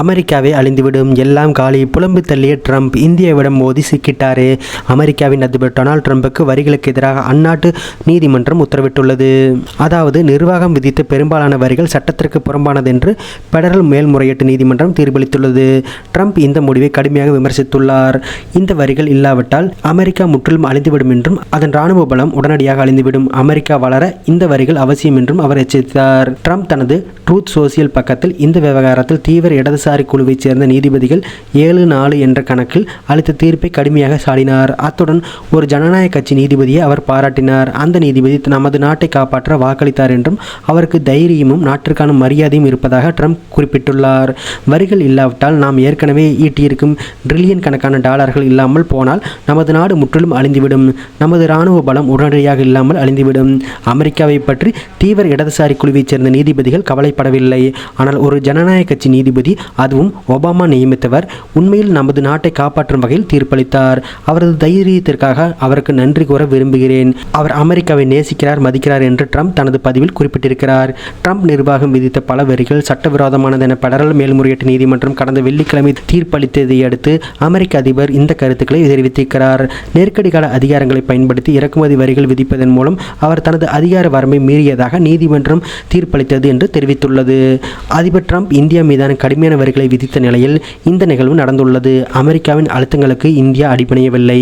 அமெரிக்காவே அழிந்துவிடும். எல்லாம் காலி. புலம்பு தள்ளிய ட்ரம்ப் இந்தியாவிடம் மோதி சிக்கிட்டாரு. அமெரிக்காவின் அதிபர் டொனால்ட் ட்ரம்புக்கு வரிகளுக்கு எதிராக அந்நாட்டு நீதிமன்றம் உத்தரவிட்டுள்ளது. அதாவது நிர்வாகம் விதித்த பெரும்பாலான வரிகள் சட்டத்திற்கு புறம்பானது என்று பெடரல் மேல்முறையீட்டு நீதிமன்றம் தீர்ப்பளித்துள்ளது. ட்ரம்ப் இந்த முடிவை கடுமையாக விமர்சித்துள்ளார். இந்த வரிகள் இல்லாவிட்டால் அமெரிக்கா முற்றிலும் அழிந்துவிடும் என்றும் அதன் ராணுவ பலம் உடனடியாக அழிந்துவிடும். அமெரிக்கா வளர இந்த வரிகள் அவசியம் என்றும் அவர் எச்சரித்தார். ட்ரம்ப் தனது ட்ரூத் சோசியல் பக்கத்தில் இந்த விவகாரத்தில் தீவிர இடதுசாரி குழுவைச் சேர்ந்த நீதிபதிகள் ஏழு நாலு என்ற கணக்கில் அளித்த தீர்ப்பை கடுமையாக சாடினார். அத்துடன் ஒரு ஜனநாயக கட்சி நீதிபதியை அவர் பாராட்டினார். அந்த நீதிபதி நமது நாட்டை காப்பாற்ற வாக்களித்தார் என்றும் அவருக்கு தைரியமும் நாட்டிற்கான மரியாதையும் இருப்பதாக ட்ரம்ப் குறிப்பிட்டுள்ளார். வரிகள் இல்லாவிட்டால் நாம் ஏற்கனவே ஈட்டியிருக்கும் ட்ரில்லியன் கணக்கான டாலர்கள் இல்லாமல் போனால் நமது நாடு முற்றிலும் அழிந்துவிடும். நமது இராணுவ பலம் உடனடியாக இல்லாமல் அழிந்துவிடும். அமெரிக்காவை பற்றி தீவிர இடதுசாரி குழுவைச் சேர்ந்த நீதிபதிகள் கவலைப்படவில்லை. ஆனால் ஒரு ஜனநாயக கட்சி நீதிபதி அதுவும் ஒபாமா நியமித்தவர் உண்மையில் நமது நாட்டை காப்பாற்றும் வகையில் தீர்ப்பளித்தார். அவரது தைரியத்திற்காக அவருக்கு நன்றி கூற விரும்புகிறேன். அவர் அமெரிக்காவை நேசிக்கிறார் மதிக்கிறார் என்று ட்ரம்ப் தனது பதிவில் குறிப்பிட்டிருக்கிறார். ட்ரம்ப் நிர்வாகம் விதித்த பல வரிகள் சட்டவிரோதமானது என பெடரல் மேல்முறையீட்டு நீதிமன்றம் கடந்த வெள்ளிக்கிழமை தீர்ப்பளித்ததை அடுத்து அமெரிக்க அதிபர் இந்த கருத்துக்களை தெரிவித்திருக்கிறார். நெருக்கடி கால அதிகாரங்களை பயன்படுத்தி இறக்குமதி வரிகள் விதிப்பதன் மூலம் அவர் தனது அதிகார வரம்பை மீறியதாக நீதிமன்றம் தீர்ப்பளித்தது என்று தெரிவித்துள்ளது. அதிபர் ட்ரம்ப் இந்தியா மீதான கடுமையான வரிகளை விதித்த நிலையில் இந்த நிகழ்வு நடந்துள்ளது. அமெரிக்காவின் அழுத்தங்களுக்கு இந்தியா அடிபணியவில்லை.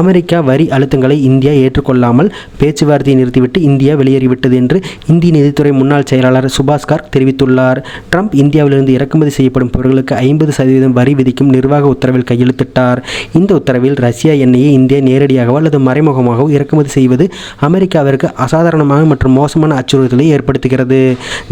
அமெரிக்கா வரி அழுத்தங்களை இந்தியா ஏற்றுக்கொள்ளாமல் பேச்சுவார்த்தையை நிறுத்திவிட்டு இந்தியா வெளியேறிவிட்டது என்று இந்திய நிதித்துறை முன்னாள் செயலாளர் சுபாஷ் கார்க் தெரிவித்துள்ளார். ட்ரம்ப் இந்தியாவிலிருந்து இறக்குமதி செய்யப்படும் பொருட்களுக்கு ஐம்பது சதவீதம் வரி விதிக்கும் நிர்வாக உத்தரவில் கையெழுத்திட்டார். இந்த உத்தரவில் ரஷ்யா எண்ணெயை இந்தியா நேரடியாகவோ அல்லது மறைமுகமாகவோ இறக்குமதி செய்வது அமெரிக்காவிற்கு அசாதாரணமாக மற்றும் மோசமான அச்சுறுத்தலை ஏற்படுத்துகிறது.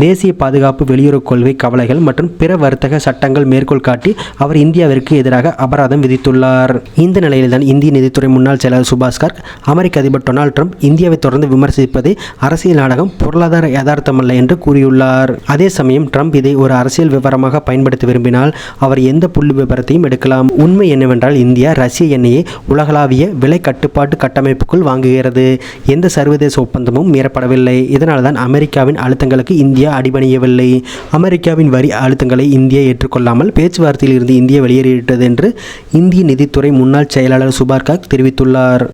தேசிய பாதுகாப்பு வெளியுறவு கொள்கை கவலைகள் மற்றும் பிற வர்த்தக சட்டங்கள் மேற்கோள் காட்டி அவர் இந்தியாவிற்கு எதிராக அபராதம் விதித்துள்ளார். இந்த நிலையில்தான் இந்திய நிதித்துறை முன்னாள் செயலாளர் சுபாஷ் கார்க் அமெரிக்க அதிபர் டொனால்ட் ட்ரம்ப் இந்தியாவை தொடர்ந்து விமர்சிப்பதை அரசியல் நாடகம் பொருளாதார யதார்த்தமல்ல என்று கூறியுள்ளார். அதே சமயம் ட்ரம்ப் இதை ஒரு அரசியல் விவரமாக பயன்படுத்த விரும்பினால் அவர் எந்த புள்ளி விவரத்தையும் எடுக்கலாம். உண்மை என்னவென்றால் இந்தியா ரஷ்ய எண்ணெயை உலகளாவிய விலை கட்டுப்பாட்டு கட்டமைப்புக்குள் வாங்குகிறது. எந்த சர்வதேச ஒப்பந்தமும் மீறப்படவில்லை. இதனால்தான் அமெரிக்காவின் அழுத்தங்களுக்கு இந்தியா அடிபணியவில்லை. அமெரிக்காவின் வரி அழுத்தங்களை இந்தியா ஏற்றுக்கொள்ளாமல் பேச்சுவார்த்தையில் இருந்து இந்தியா வெளியேறிவிட்டது என்று இந்திய நிதித்துறை முன்னாள் செயலாளர் சுபார்காக் தெரிவித்துள்ளார்.